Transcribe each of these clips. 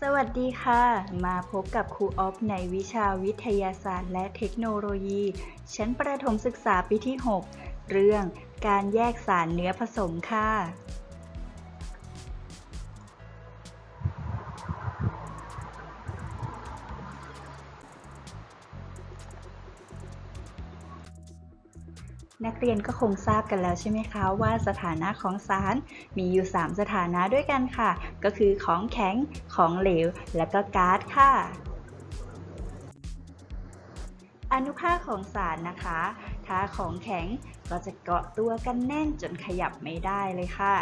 สวัสดีค่ะ มาพบกับครูออฟในวิชาวิทยาศาสตร์และเทคโนโลยี ชั้นประถมศึกษาปีที่ 6 เรื่องการแยกสารเนื้อผสมค่ะ นักเรียนก็คงทราบกันแล้วใช่ไหมคะ ว่าสถานะของสารมีอยู่ 3 สถานะด้วยกันค่ะ ก็คือของแข็ง ของเหลว และก็ก๊าซค่ะ อนุภาคของสารนะคะ ถ้าของแข็งก็จะเกาะตัวกันแน่นจนขยับไม่ได้เลยค่ะ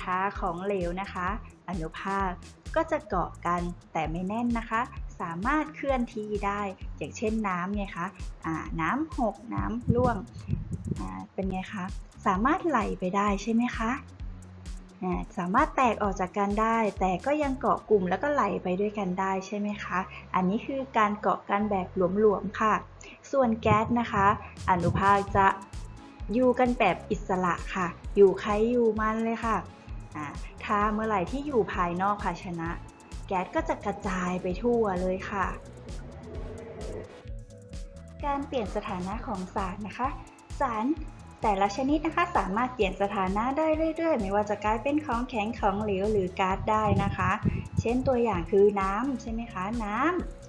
ถ้าของเหลวนะคะ อนุภาคก็จะเกาะกันแต่ไม่แน่นนะคะ สามารถเคลื่อนที่ได้ อย่างเช่นน้ำไงคะอ่าน้ำหกน้ำร่วง เป็นไงคะ สามารถไหลไปได้ใช่ไหมคะ สามารถแตกออกจากกันได้ แต่ก็ยังเกาะกลุ่มแล้วก็ไหลไปด้วยกันได้ใช่ไหมคะ อันนี้คือการเกาะกันแบบหลวมๆค่ะ ส่วนแก๊สนะคะ อนุภาคจะอยู่กันแบบอิสระค่ะ อยู่ใครอยู่มันเลยค่ะ ถ้าเมื่อไหร่ที่อยู่ภายนอกภาชนะ แก๊สก็จะกระจายไปทั่วเลยค่ะ การเปลี่ยนสถานะของสารนะคะ สารแต่ละชนิดนะคะสามารถเปลี่ยนสถานะได้เรื่อย ๆ ไม่ว่าจะกลายเป็นของแข็งของเหลวหรือก๊าซได้นะคะ เช่นตัวอย่างคือน้ำใช่ไหมคะน้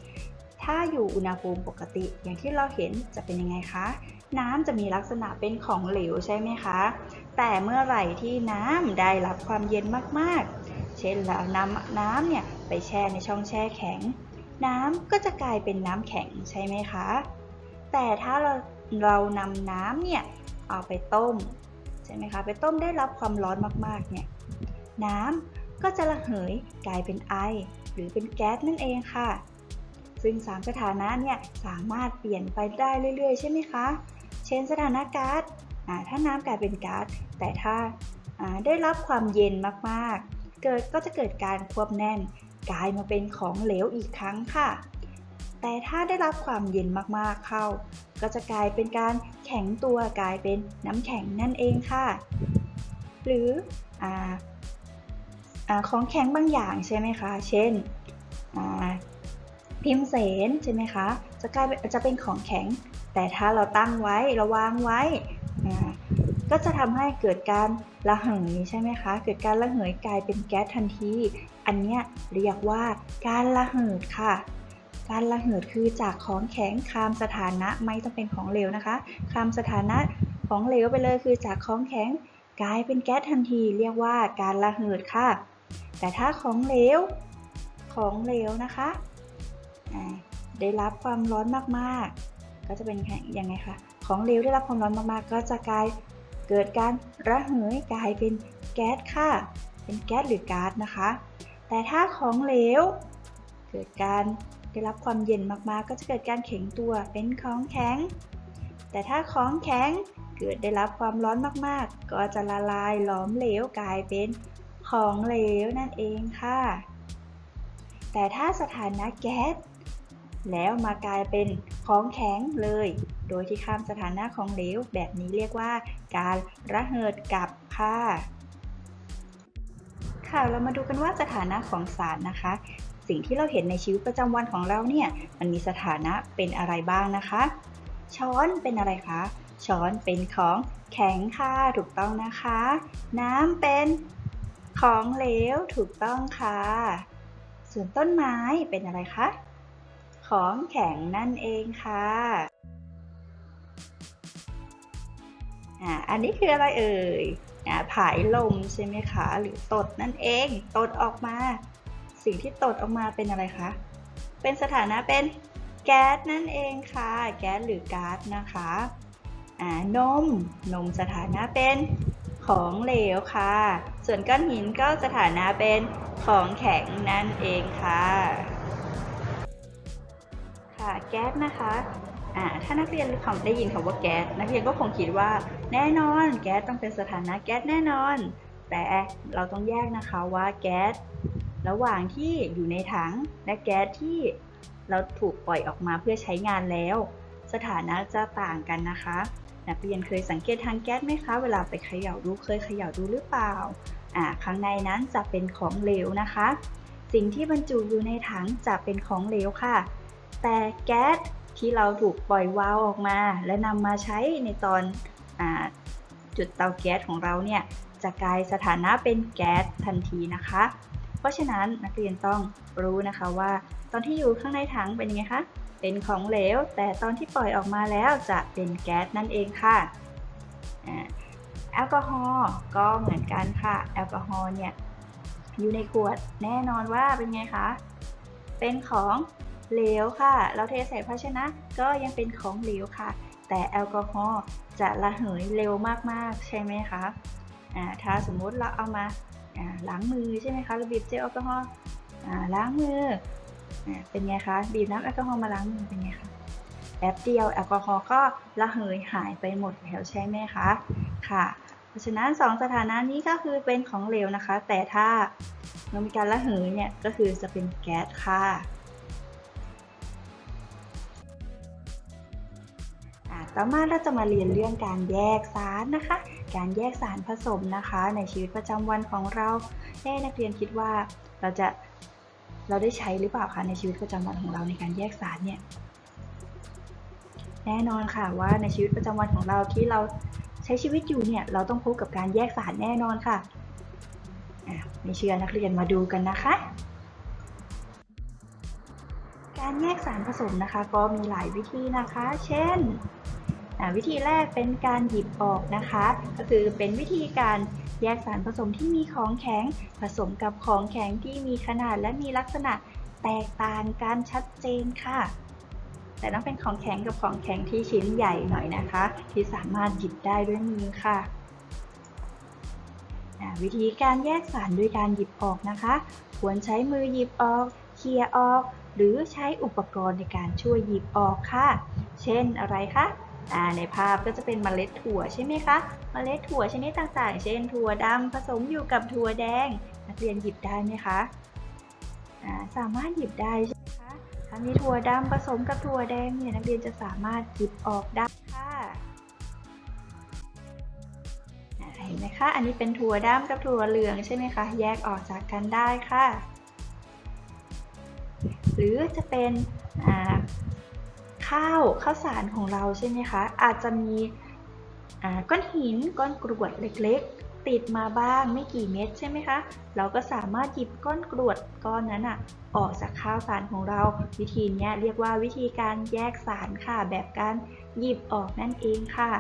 ำถ้าอยู่อุณหภูมิปกติ อย่างที่เราเห็นจะเป็นยังไงคะ น้ำจะมีลักษณะเป็นของเหลวใช่ไหมคะ แต่เมื่อไหร่ที่น้ำได้รับความเย็นมากๆ เช่นเรานำน้ำเนี่ยไปแช่ในช่องแช่แข็ง น้ำก็จะกลายเป็นน้ำแข็งใช่ไหมคะ แต่ถ้าเรา เรานำน้ำเนี่ยเอาไปต้มใช่ไหมคะไปต้มได้รับความร้อนมากๆเนี่ยน้ำก็จะระเหยกลายเป็นไอ หรือเป็นแก๊สนั่นเองค่ะ ซึ่งสามสถานะเนี่ยสามารถเปลี่ยนไปได้เรื่อยๆ ใช่ไหมคะ เช่นสถานะก๊าซถ้าน้ำกลายเป็นก๊าซแต่ถ้าได้รับความเย็นมากๆ เกิดก็จะเกิดการควบแน่นกลายมาเป็นของเหลวอีกครั้งค่ะ แต่ถ้าได้รับความเย็นมากๆเข้า ก็จะกลายเป็นการแข็งตัวกลายเป็นน้ำแข็งนั่นเองค่ะ หรือออของแข็งบางอย่างใช่ไหมคะ เช่นพิมพ์เสนใช่ไหมคะ จะกลายเป็นจะเป็นของแข็ง แต่ถ้าเราตั้งไว้เราวางไว้ก็จะทำให้เกิดการระเหยใช่ไหมคะ เกิดการระเหยกลายเป็นแก๊สทันที อันเนี้ยเรียกว่าการระเหิดค่ะ การระเหิดคือจากของแข็งคามสถานะไม่ต้องเป็นของเหลวนะคะ คามสถานะของเหลวไปเลยคือจากของแข็งกลายเป็นแก๊สทันทีเรียกว่าการระเหิดค่ะ แต่ถ้าของเหลว ของเหลวนะคะได้รับความร้อนมากๆ ก็จะเป็นยังไงคะของเหลวได้รับความร้อนมากๆ ก็จะกลายเกิดการระเหยกลายเป็นแก๊สค่ะ เป็นแก๊สหรือก๊าซนะคะ แต่ถ้าของเหลว เกิดการ ได้รับความเย็นมากๆ ก็จะเกิดการแข็งตัวเป็นของแข็ง แต่ถ้าของแข็งเกิดได้รับความร้อนมากๆ ก็จะละลายหลอมเหลวกลายเป็นของเหลวนั่นเองค่ะ แต่ถ้าสถานะแก๊สแล้วมากลายเป็นของแข็งเลย โดยที่ข้ามสถานะของเหลว แบบนี้เรียกว่าการระเหิดกลับค่ะค่ะเรามาดูกันว่าสถานะของสารนะคะ สิ่งที่เราเห็นในชีวิตประจำวันของเราเนี่ยมันมีสถานะเป็นอะไรบ้างนะคะ ช้อนเป็นอะไรคะ ช้อนเป็นของแข็งค่ะถูกต้องนะคะ น้ำเป็นของเหลวถูกต้องค่ะ ส่วนต้นไม้เป็นอะไรคะ ของแข็งนั่นเองค่ะอ่าอันนี้คืออะไรเอ่ยอ่าผายลมใช่ไหมคะ หรือตดนั่นเอง ตดออกมา สิ่งที่ตดออกมาเป็นอะไรคะ เป็นสถานะเป็นแก๊สนั่นเองค่ะ แก๊สหรือก๊าซนะคะอ่านม นมสถานะเป็นของเหลวค่ะ ส่วนก้อนหินก็สถานะเป็นของแข็งนั่นเองค่ะ ค่ะแก๊สนะคะอ่าถ้านักเรียนคำได้ยินคำว่าแก๊สนักเรียนก็คงคิดว่า แน่นอนแก๊สต้องเป็นสถานะแก๊สแน่นอน แต่เราต้องแยกนะคะว่าแก๊ส ระหว่างที่อยู่ในถังและแก๊สที่เราถูกปล่อยออกมาเพื่อใช้งานแล้ว สถานะจะต่างกันนะคะ นักเรียนเคยสังเกตทางแก๊สไหมคะ เวลาไปเขย่าดูเคยเขย่าดูหรือเปล่าอ่าข้างในนั้นจะเป็นของเหลวนะคะ สิ่งที่บรรจุอยู่ในถังจะเป็นของเหลวค่ะ แต่แก๊สที่เราถูกปล่อยวาล์วออกมา และนำมาใช้ในตอนอจุดเตาแก๊สของเราเนี่ยจะกลายสถานะเป็นแก๊สทันทีนะคะ เพราะฉะนั้นนักเรียนต้องรู้นะคะว่า ตอนที่อยู่ข้างในถังเป็นยังไงคะ เป็นของเหลว แต่ตอนที่ปล่อยออกมาแล้วจะเป็นแก๊สนั่นเองค่ะอ่าแอลกอฮอล์ก็เหมือนกันค่ะ แอลกอฮอล์เนี่ยอยู่ในขวดแน่นอนว่าเป็นไงคะ เป็นของเหลวค่ะ เราเทใส่ภาชนะก็ยังเป็นของเหลวค่ะ แต่แอลกอฮอล์จะระเหยเร็วมากๆ ใช่ไหมคะ อ่า ถ้าสมมุติเราเอามา ล้างมือใช่ไหมคะเราบีบเจลแอลกอฮอล์ล้างมืออเป็นไงคะบีบน้ำแอลกอฮอล์มาล้างมือเป็นไงคะแป๊บเดียวแอลกอฮอล์ก็ระเหยหายไปหมดแล้วใช่ไหมคะค่ะ เพราะฉะนั้น 2 สถานะนี้ก็คือเป็นของเหลวนะคะ แต่ถ้ามันมีการระเหยเนี่ยก็คือจะเป็นแก๊สค่ะต่อมาเราจะมาเรียนเรื่องการแยกสารนะคะ การแยกสารผสมนะคะ ในชีวิตประจำวันของเราเอ้นักเรียนคิดว่าเราจะเราได้ใช้หรือเปล่าคะในชีวิตประจำวันของเราในการแยกสารเนี่ยแน่นอนค่ะว่าในชีวิตประจำวันของเราที่เราใช้ชีวิตอยู่เนี่ยเราต้องพบกับการแยกสารแน่นอนค่ะไม่เชื่อนักเรียนมาดูกันนะคะ การแยกสารผสมนะคะ ก็มีหลายวิธีนะคะ เช่น วิธีแรกเป็นการหยิบออกนะคะ ก็คือเป็นวิธีการแยกสารผสมที่มีของแข็ง ผสมกับของแข็งที่มีขนาดและมีลักษณะแตกต่างกันชัดเจนค่ะ แต่ต้องเป็นของแข็งกับของแข็งที่ชิ้นใหญ่หน่อยนะคะ ที่สามารถหยิบได้ด้วยมือค่ะวิธีการแยกสารด้วยการหยิบออกนะคะ ควรใช้มือหยิบออก เคลียร์ออก หรือใช้อุปกรณ์ในการช่วยหยิบออกค่ะ เช่นอะไรคะ ในภาพก็จะเป็นเมล็ดถั่วใช่ไหมคะเมล็ดถั่วชนิดต่างๆ เช่น ถั่วดำผสมอยู่กับถั่วแดง นักเรียนหยิบได้ไหมคะสามารถหยิบได้ใช่ไหมคะถ้ามีถั่วดำผสมกับถั่วแดงเนี่ยนักเรียนจะสามารถหยิบออกได้ค่ะเห็นไหมคะ อันนี้เป็นถั่วดำกับถั่วเหลืองใช่ไหมคะ แยกออกจากกันได้ค่ะ หรือจะเป็น ข้าวข้าวสารของเราใช่ไหมคะ อาจจะมีก้อนหินก้อนกรวดเล็กๆ ติดมาบ้างไม่กี่เม็ดใช่ไหมคะ เราก็สามารถหยิบก้อนกรวดก้อนนั้นอะออกจากข้าวสารของเรา วิธีนี้เรียกว่าวิธีการแยกสารค่ะ แบบการหยิบออกนั่นเองค่ะ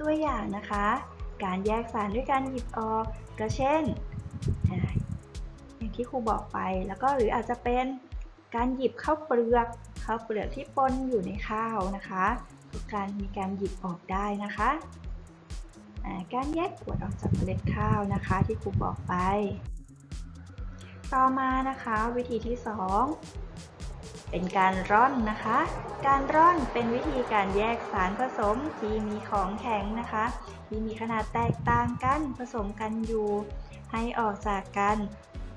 ตัวอย่างนะคะ การแยกสารด้วยการหยิบออก ก็เช่น อย่างที่ครูบอกไป แล้วก็หรืออาจจะเป็นการหยิบข้าวเปลือกข้าวเปลือกที่ปนอยู่ในข้าวนะคะก็การมีการหยิบออกได้นะคะการแยกขวดออกจากเมล็ดข้าวนะคะที่ครูบอกไป ต่อมานะคะวิธีที่ 2 เป็นการร่อนนะคะ การร่อนเป็นวิธีการแยกสารผสมที่มีของแข็งนะคะ ที่มีขนาดแตกต่างกันผสมกันอยู่ ให้ออกจากกัน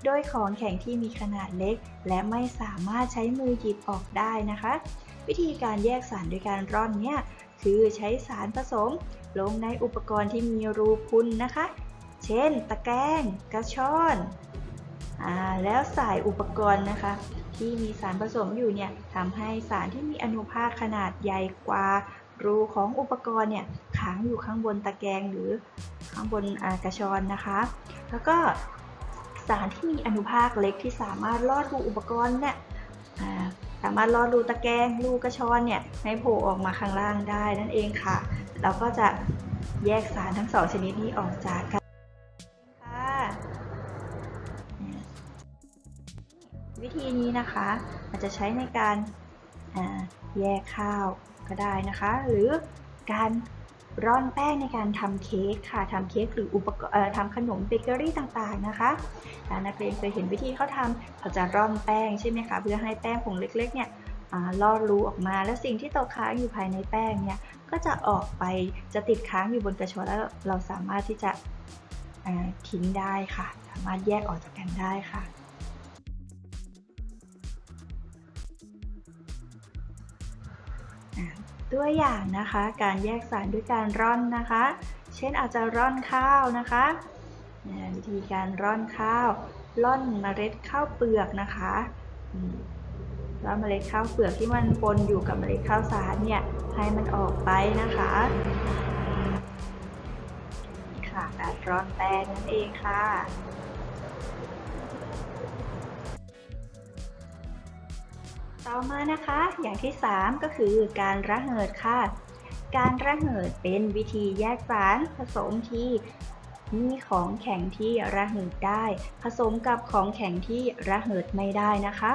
โดยของแข็งที่มีขนาดเล็ก และไม่สามารถใช้มือหยิบออกได้นะคะ วิธีการแยกสารโดยการร่อนเนี่ยคือใช้สารผสม ลงในอุปกรณ์ที่มีรูพุนนะคะ เช่น ตะแกรงกระชอนอ่าแล้วใส่อุปกรณ์นะคะ ที่มีสารผสมอยู่เนี่ยทำให้สารที่มีอนุภาคขนาดใหญ่กว่ารูของอุปกรณ์เนี่ยค้างอยู่ข้างบนตะแกรงหรือข้างบนกระชอนนะคะ แล้วก็ สารที่มีอนุภาคเล็กที่สามารถลอดรูอุปกรณ์เนี่ยสามารถลอดรูตะแกรงรูกระชอนเนี่ยให้โผล่ออกมาข้างล่างได้นั่นเองค่ะ เราก็จะแยกสารทั้งสองชนิดนี้ออกจากกันค่ะวิธีนี้นะคะอาจจะใช้ในการแยกข้าวก็ได้นะคะ หรือการ ร่อนแป้งในการทำเค้กค่ะทำเค้กหรืออุปกรณ์ทำขนมเบเกอรี่ต่างๆนะคะถ้านักเรียนเคยเห็นวิธีเขาทำเขาจะร่อนแป้งใช่ไหมคะเพื่อให้แป้งผงเล็กๆเนี่ยอ่าลอดรูออกมาแล้วสิ่งที่ตกค้างอยู่ภายในแป้งเนี่ยก็จะออกไปจะติดค้างอยู่บนกระชอนแล้วเราสามารถที่จะทิ้งได้ค่ะ สามารถแยกออกจากกันได้ค่ะ ตัวอย่างนะคะ การแยกสารด้วยการร่อนนะคะ เช่นอาจจะร่อนข้าวนะคะวิธีการร่อนข้าว ร่อนเมล็ดข้าวเปลือกนะคะร่อนเมล็ดข้าวเปลือกที่มันปนอยู่กับเมล็ดข้าวสารเนี่ยให้มันออกไปนะคะค่ะการร่อนแป้งนั่นเองค่ะ ต่อมานะคะ อย่างที่ 3 ก็คือการระเหิดค่ะ การระเหิดเป็นวิธีแยกสารผสมที่มีของแข็งที่ระเหิดได้ ผสมกับของแข็งที่ระเหิดไม่ได้นะคะ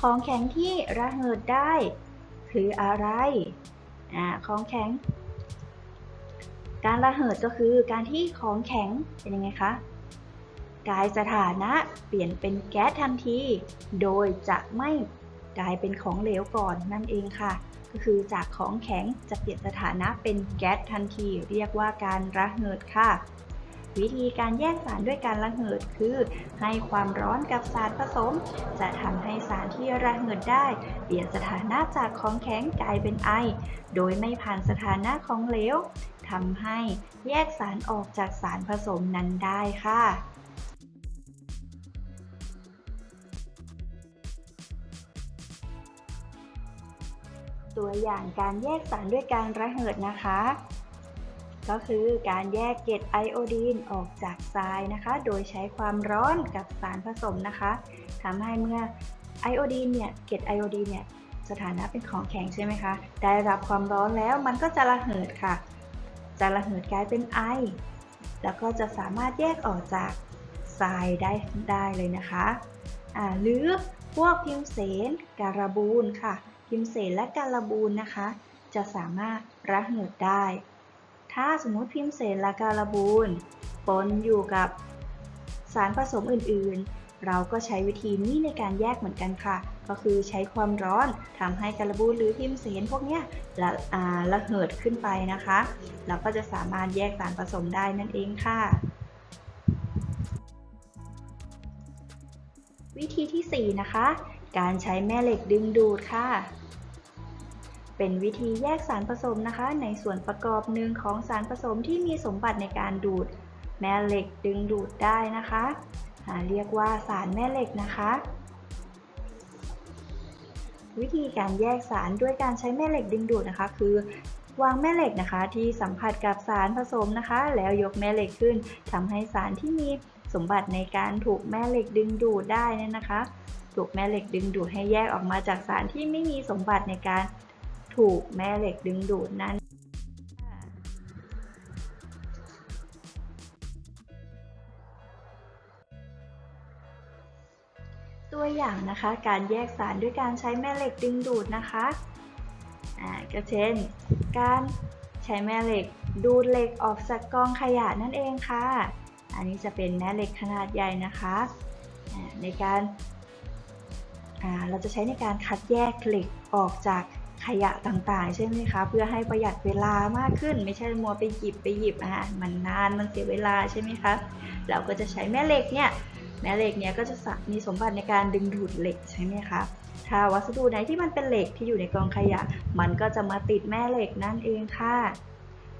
ของแข็งที่ระเหิดได้ คืออะไรอ่าของแข็ง การระเหิดก็คือการที่ของแข็งเป็นยังไงคะกลายสถานะเปลี่ยนเป็นแก๊สทันที โดยจะไม่ กลายเป็นของเหลวก่อนนั่นเองค่ะ ก็คือจากของแข็งจะเปลี่ยนสถานะเป็นแก๊สทันที เรียกว่าการระเหิดค่ะ วิธีการแยกสารด้วยการระเหิดคือ ให้ความร้อนกับสารผสม จะทำให้สารที่ระเหิดได้ เปลี่ยนสถานะจากของแข็งกลายเป็นไอ โดยไม่ผ่านสถานะของเหลวทำให้แยกสารออกจากสารผสมนั้นได้ค่ะ ตัวอย่างการแยกสารด้วยการระเหิดนะคะ ก็คือการแยกเกล็ดไอโอดีนออกจากทรายนะคะ โดยใช้ความร้อนกับสารผสมนะคะทำให้เมื่อไอโอดีนเนี่ยเกล็ดไอโอดีนเนี่ยสถานะเป็นของแข็งใช่ไหมคะ ได้รับความร้อนแล้วมันก็จะระเหิดค่ะ จะระเหิดกลายเป็นไอ แล้วก็จะสามารถแยกออกจากทรายได้ได้เลยนะคะ หรือพวกพิมเสนการบูนค่ะ พิมเสนและการบูนนะคะ จะสามารถระเหิดได้ ถ้าสมมติพิมเสนและการบูนปนอยู่กับสารผสมอื่นๆ เราก็ใช้วิธีนี้ในการแยกเหมือนกันค่ะ ก็คือใช้ความร้อนทำให้การบูนหรือพิมเสนพวกเนี้ยละระเหิดขึ้นไปนะคะ เราก็จะสามารถแยกสารผสมได้นั่นเองค่ะวิธีที่ 4 นะคะ การใช้แม่เหล็กดึงดูดค่ะ เป็นวิธีแยกสารผสมนะคะ ในส่วนประกอบหนึ่งของสารผสมที่มีสมบัติในการดูด แม่เหล็กดึงดูดได้นะคะเรียกว่าสารแม่เหล็กนะคะ วิธีการแยกสารด้วยการใช้แม่เหล็กดึงดูดนะคะ คือวางแม่เหล็กนะคะ ที่สัมผัสกับสารผสมนะคะ แล้วยกแม่เหล็กขึ้นทำให้สารที่มีสมบัติในการถูกแม่เหล็กดึงดูดได้นี่นะคะ ถูกแม่เหล็กดึงดูดให้แยกออกมาจากสารที่ไม่มีสมบัติในการถูกแม่เหล็กดึงดูดนั้น ตัวอย่างนะคะการแยกสารด้วยการใช้แม่เหล็กดึงดูดนะคะอ่าก็เช่น การใช้แม่เหล็กดูดเหล็กออกจากกองขยะนั่นเองค่ะ อันนี้จะเป็นแม่เหล็กขนาดใหญ่นะคะ ในการ เราจะใช้ในการคัดแยกเหล็กออกจากขยะต่างๆ ใช่ไหมคะ เพื่อให้ประหยัดเวลามากขึ้น ไม่ใช่มัวไปหยิบไปหยิบอะมันนานมันเสียเวลาใช่ไหมคะ เราก็จะใช้แม่เหล็กเนี่ยแม่เหล็กเนี่ยก็จะมีสมบัติในการดึงดูดเหล็กใช่ไหมคะถ้าวัสดุไหนที่มันเป็นเหล็กที่อยู่ในกองขยะ มันก็จะมาติดแม่เหล็กนั่นเองค่ะ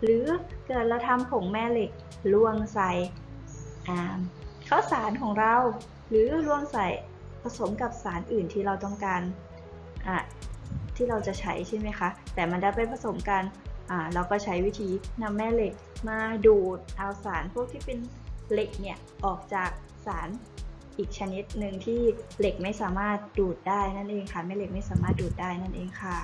หรือเกิดเราทำผงแม่เหล็กล่วงใส่ข้าวสารของเรา หรือล่วงใส่ สมกับสารอื่นที่เราต้องการที่เราจะใช้ใช่ไหมคะ แต่มันได้ไปผสมกันเราก็ใช้วิธีนำแม่เหล็กมาดูดเอาสารพวกที่เป็นเหล็กเนี่ยออกจากสารอีกชนิดหนึ่งที่เหล็กไม่สามารถดูดได้นั่นเองค่ะแม่เหล็กไม่สามารถดูดได้นั่นเองค่ะ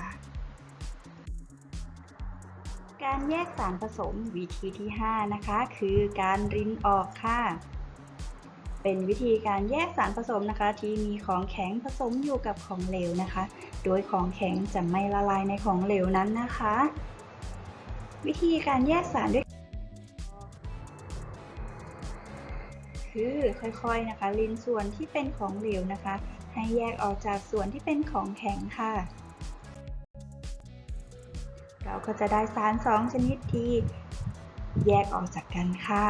การแยกสารผสมวิธีที่ 5 นะคะ คือการรินออกค่ะ เป็นวิธีการแยกสารผสมนะคะ ที่มีของแข็งผสมอยู่กับของเหลวนะคะ โดยของแข็งจะไม่ละลายในของเหลวนั้นนะคะ วิธีการแยกสารด้วยคือค่อยๆนะคะ ลินส่วนที่เป็นของเหลวนะคะ ให้แยกออกจากส่วนที่เป็นของแข็งค่ะ เราก็จะได้สารสองชนิดที่แยกออกจากกันค่ะ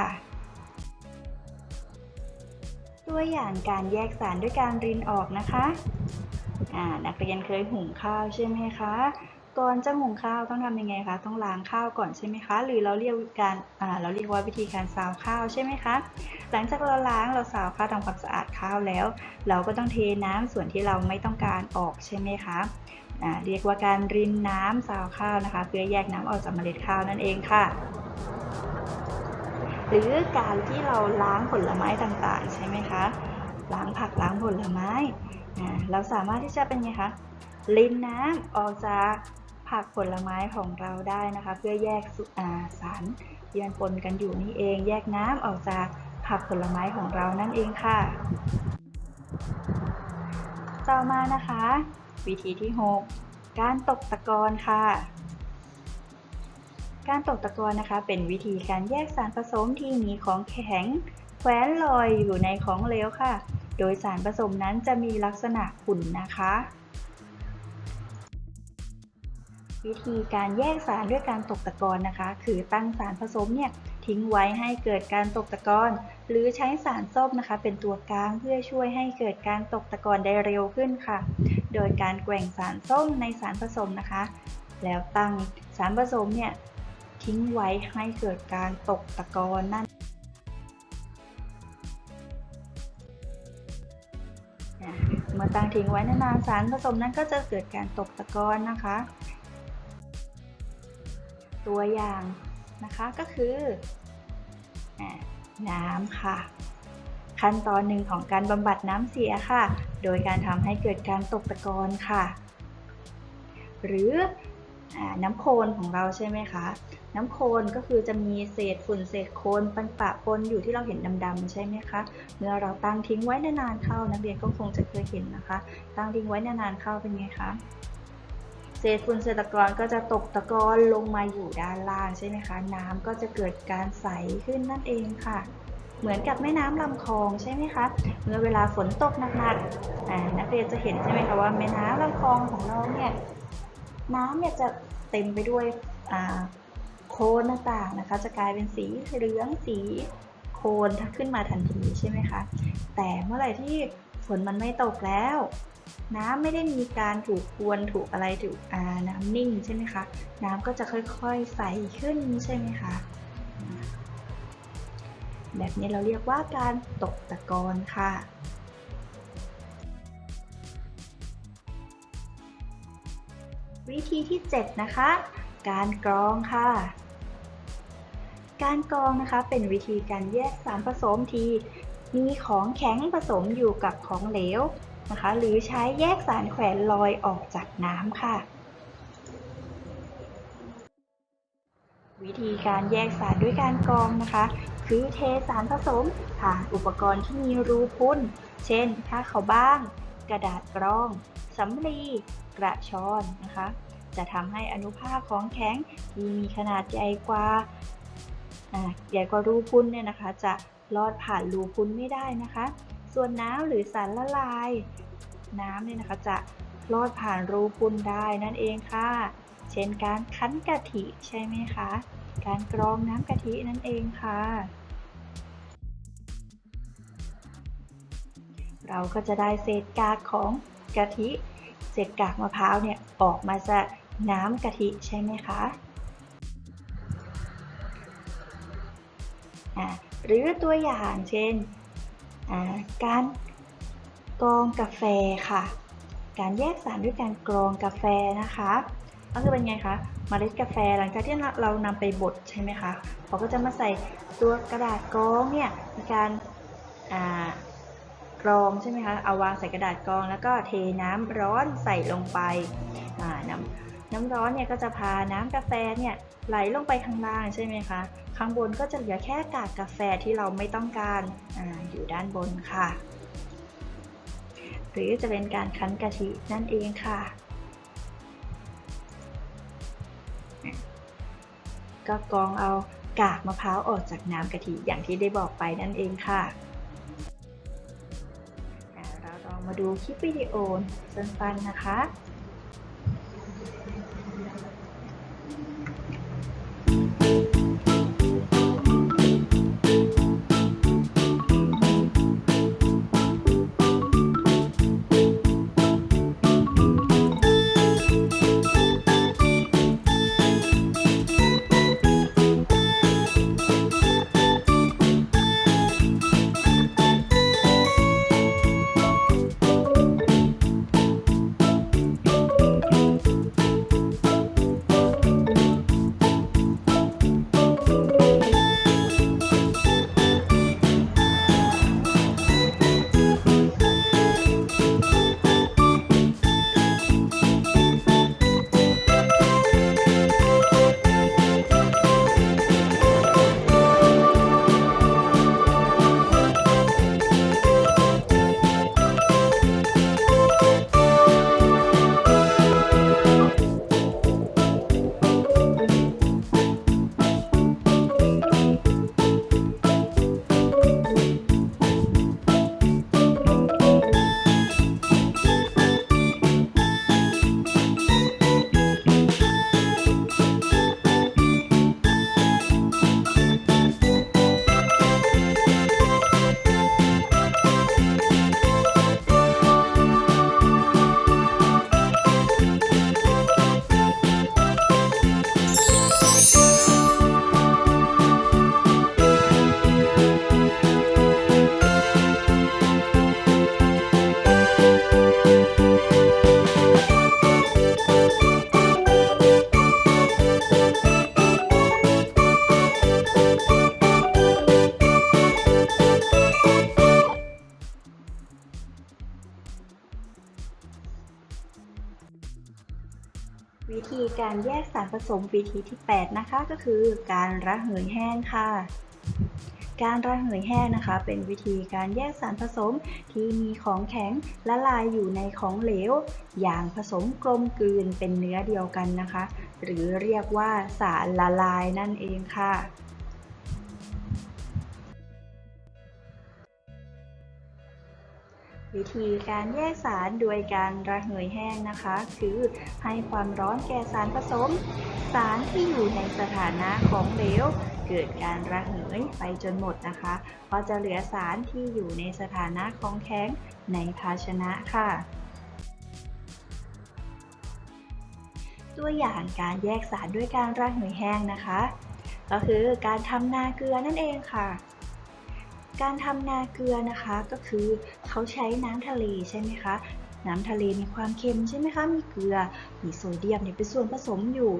ตัวอย่างการแยกสารด้วยการรินออกนะคะนักเรียนเคยหุงข้าวใช่ไหมคะ ก่อนจะหุงข้าวต้องทำยังไงคะ ต้องล้างข้าวก่อนใช่ไหมคะ หรือเราเรียกการอ่าเราเรียกว่าวิธีการซาวข้าวใช่ไหมคะ หลังจากเราล้างเราซาวข้าวทำความสะอาดข้าวแล้ว เราก็ต้องเทน้ำส่วนที่เราไม่ต้องการออกใช่ไหมคะเรียกว่าการรินน้ำซาวข้าวนะคะ เพื่อแยกน้ำออกจากเมล็ดข้าวนั่นเองค่ะ หรือการที่เราล้างผลไม้ต่างๆ ใช่ไหมคะล้างผักล้างผลไม้เราสามารถที่จะเป็นไงคะรินน้ำออกจากผักผลไม้ของเราได้นะคะ เพื่อแยกสาสารที่มันปนกันอยู่นี่เอง แยกน้ำออกจากผักผลไม้ของเรานั่นเองค่ะ ต่อมานะคะ วิธีที่ 6 การตกตะกอนค่ะ การตกตะกอนนะคะ เป็นวิธีการแยกสารผสมที่มีของแข็งแขวนลอยอยู่ในของเหลวค่ะ โดยสารผสมนั้นจะมีลักษณะขุ่นนะคะ วิธีการแยกสารด้วยการตกตะกอนนะคะ คือตั้งสารผสมเนี่ยทิ้งไว้ให้เกิดการตกตะกอนหรือใช้สารส้มนะคะ เป็นตัวกลางเพื่อช่วยให้เกิดการตกตะกอนได้เร็วขึ้นค่ะ โดยการแกว่งสารส้มในสารผสมนะคะ แล้วตั้งสารผสมเนี่ย ทิ้งไว้ให้เกิดการตกตะกอนนั่นเมื่อตั้งทิ้งไว้นานๆสารผสมนั้นก็จะเกิดการตกตะกอนนะคะ ตัวอย่างนะคะก็คือน้ำค่ะ ขั้นตอนหนึ่งของการบำบัดน้ำเสียค่ะ โดยการทำให้เกิดการตกตะกอนค่ะ หรือ น้ำโคลนของเราใช่ไหมคะ น้ำโคลนก็คือจะมีเศษฝุ่นเศษโคลนปันปะปนอยู่ที่เราเห็นดำๆใช่ไหมคะเมื่อเราตั้งทิ้งไว้นานๆเข้านักเรียนก็คงจะเคยเห็นนะคะ ตั้งทิ้งไว้นานๆเข้าเป็นไงคะเศษฝุ่นเศษตะกอนก็จะตกตะกอนลงมาอยู่ด้านล่างใช่ไหมคะ น้ำก็จะเกิดการใสขึ้นนั่นเองค่ะ เหมือนกับแม่น้ำลำคลองใช่ไหมคะ เมื่อเวลาฝนตกหนักๆนักเรียนจะเห็นใช่ไหมคะว่าแม่น้ำลำคลองของเราเนี่ย น้ำเนี่ยจะเต็มไปด้วยโคลนต่างๆนะคะ จะกลายเป็นสีเหลืองสีโคลนขึ้นมาทันทีใช่ไหมคะแต่เมื่อไหร่ที่ฝนมันไม่ตกแล้ว น้ำไม่ได้มีการถูกกวนถูกอะไรถูกน้ำนิ่งใช่ไหมคะน้ำก็จะค่อยๆใสขึ้นใช่ไหมคะแบบนี้เราเรียกว่าการตกตะกอนค่ะ วิธีที่ 7 นะคะ การกรองค่ะ การกรองนะคะเป็นวิธีการแยกสารผสมที่มีของแข็งผสมอยู่กับของเหลวนะคะ หรือใช้แยกสารแขวนลอยออกจากน้ำค่ะ วิธีการแยกสารด้วยการกรองนะคะ คือเทสารผสมผ่านอุปกรณ์ที่มีรูพุ้นเช่นผ้าขาวบ้าง กระดาษกรอง สำลีกระชอนนะคะ จะทำให้อนุภาคของแข็งที่มีขนาดใหญ่กว่าใหญ่กว่ารูพุ้นเนี่ยนะคะ จะลอดผ่านรูพุ้นไม่ได้นะคะ ส่วนน้ำหรือสารละลาย น้ำเนี่ยนะคะจะลอดผ่านรูพุ้นได้นั่นเองค่ะ เช่นการคั้นกะทิใช่ไหมคะ การกรองน้ำกะทินั่นเองค่ะเราก็จะได้เศษกากของ กะทิเศษกากมะพร้าวเนี่ยออกมาจากน้ำกะทิใช่ไหมคะอ่าหรือตัวอย่างเช่นอ่าการกรองกาแฟค่ะ การแยกสารด้วยการกรองกาแฟนะคะก็คือเป็นไงคะเมล็ดกาแฟหลังจากที่เรานำไปบดใช่ไหมคะเขาก็จะมาใส่ตัวกระดาษกรองเนี่ยมีการอ่า กรองใช่ไหมคะเอาวางใส่กระดาษกรอง แล้วก็เทน้ำร้อนใส่ลงไปอ่าน้ำน้ำร้อนเนี่ยก็จะพาน้ำกาแฟเนี่ยไหลลงไปข้างล่างใช่ไหมคะข้างบนก็จะเหลือแค่กากกาแฟที่เราไม่ต้องการออยู่ด้านบนค่ะ หรือจะเป็นการคั้นกะทินั่นเองค่ะก็กรองเอากากมะพร้าวออกจากน้ำกะทิอย่างที่ได้บอกไปนั่นเองค่ะ มาดูคลิปวิดีโอสั้นๆนะคะ ผสมวิธีที่ 8 นะคะ ก็คือการระเหยแห้งค่ะ การระเหยแห้งนะคะ เป็นวิธีการแยกสารผสมที่มีของแข็งละลายอยู่ในของเหลว อย่างผสมกลมกลืนเป็นเนื้อเดียวกันนะคะ หรือเรียกว่าสารละลายนั่นเองค่ะ วิธีการแยกสารโดยการระเหยแห้งนะคะ คือให้ความร้อนแก่สารผสม สารที่อยู่ในสถานะของเหลวเกิดการระเหยไปจนหมดนะคะ ก็จะเหลือสารที่อยู่ในสถานะของแข็งในภาชนะค่ะ ตัวอย่างการแยกสารด้วยการระเหยแห้งนะคะ ก็คือการทำนาเกลือนั่นเองค่ะ การทำนาเกลือนะคะก็คือเขาใช้น้ำทะเลใช่ไหมคะ น้ำทะเลมีความเค็มใช่ไหมคะ มีเกลือ มีโซเดียมเนี่ยเป็นส่วนผสมอยู่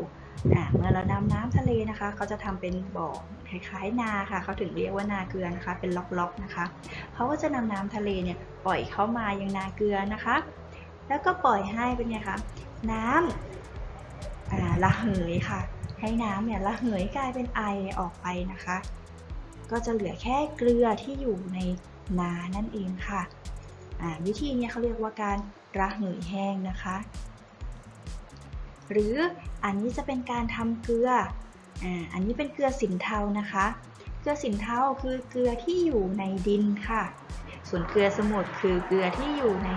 อะเมื่อเรานำน้ำทะเลนะคะเขาจะทำเป็นบ่อคล้ายๆนาค่ะเขาถึงเรียกว่านาเกลือนะคะ เป็นล็อกๆนะคะเขาก็จะนำน้ำทะเลเนี่ยปล่อยเข้ามายังนาเกลือนะคะ แล้วก็ปล่อยให้เป็นไงคะน้ำอ่าระเหยค่ะ ให้น้ำเนี่ยระเหยกลายเป็นไอออกไปนะคะ ก็จะเหลือแค่เกลือที่อยู่ในน้านั่นเองค่ะ วิธีนี้เขาเรียกว่าการระเหยแห้งนะคะ หรืออันนี้จะเป็นการทำเกลือออันนี้เป็นเกลือสินเทานะคะ เกลือสินเทาคือเกลือที่อยู่ในดินค่ะ ส่วนเกลือสมุทรคือเกลือที่อยู่ใน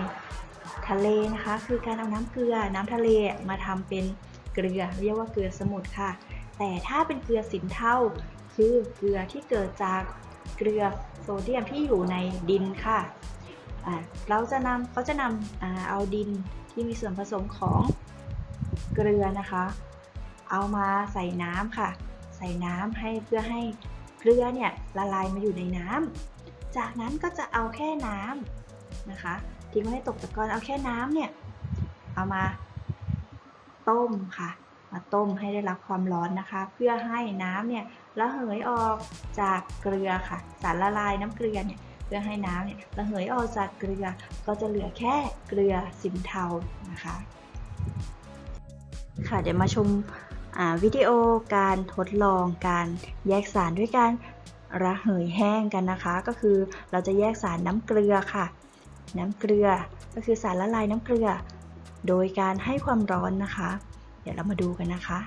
ทะเลนะคะ คือการเอาน้ำเกลือน้ำทะเลมาทำเป็นเกลือเรียกว่าเกลือสมุทรค่ะ แต่ถ้าเป็นเกลือสินเทา คือเกลือที่เกิดจากเกลือโซเดียมที่อยู่ในดินค่ะเราจะนำเขาจะนำอเอาดินที่มีส่วนผสมของเกลือนะคะ เอามาใส่น้ำค่ะ ใส่น้ำให้เพื่อให้เกลือเนี่ยละลายมาอยู่ในน้ำจากนั้นก็จะเอาแค่น้ำนะคะทิ้งไว้ให้ตกตะกอนเอาแค่น้ำเนี่ยเอามาต้มค่ะ มาต้มให้ได้รับความร้อนนะคะ เพื่อให้น้ำเนี่ย ระเหยออกจากเกลือค่ะ สารละลายน้ำเกลือเนี่ยเพื่อให้น้ำเนี่ยระเหยออกจากเกลือ ก็จะเหลือแค่เกลือสินเทานะคะ ค่ะเดี๋ยวมาชมวิดีโอการทดลองการแยกสารด้วยการระเหยแห้งกันนะคะ ก็คือเราจะแยกสารน้ำเกลือค่ะ น้ำเกลือก็คือสารละลายน้ำเกลือ โดยการให้ความร้อนนะคะ เดี๋ยวเรามาดูกันนะคะ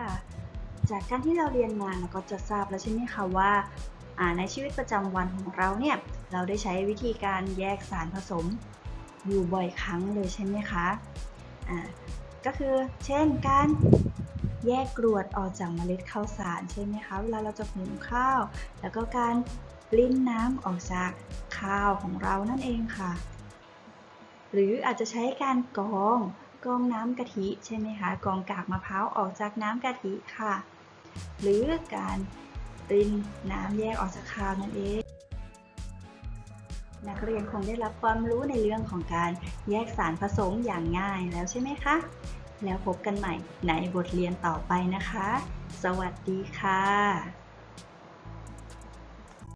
ค่ะ จากการที่เราเรียนมาเราก็จะทราบแล้วใช่ไหมคะว่าในชีวิตประจำวันของเราเนี่ยเราได้ใช้วิธีการแยกสารผสมอยู่บ่อยครั้งเลยใช่ไหมคะก็คือเช่นการแยกกรวดออกจากเมล็ดข้าวสารใช่ไหมคะเวลาเราจะหุงข้าว แล้วก็การปลิ้นน้ำออกจากข้าวของเรานั่นเองค่ะ หรืออาจจะใช้การกรอง กรองน้ำกะทิใช่ไหมคะกรองกากมะพร้าวออกจากน้ำกะทิค่ะ หรือการริ้นน้ำแยกออกจากข้าวนั่นเอง นักเรียนคงได้รับความรู้ในเรื่องของการแยกสารผสมอย่างง่ายแล้วใช่ไหมคะ แล้วพบกันใหม่ในบทเรียนต่อไปนะคะ สวัสดีค่ะ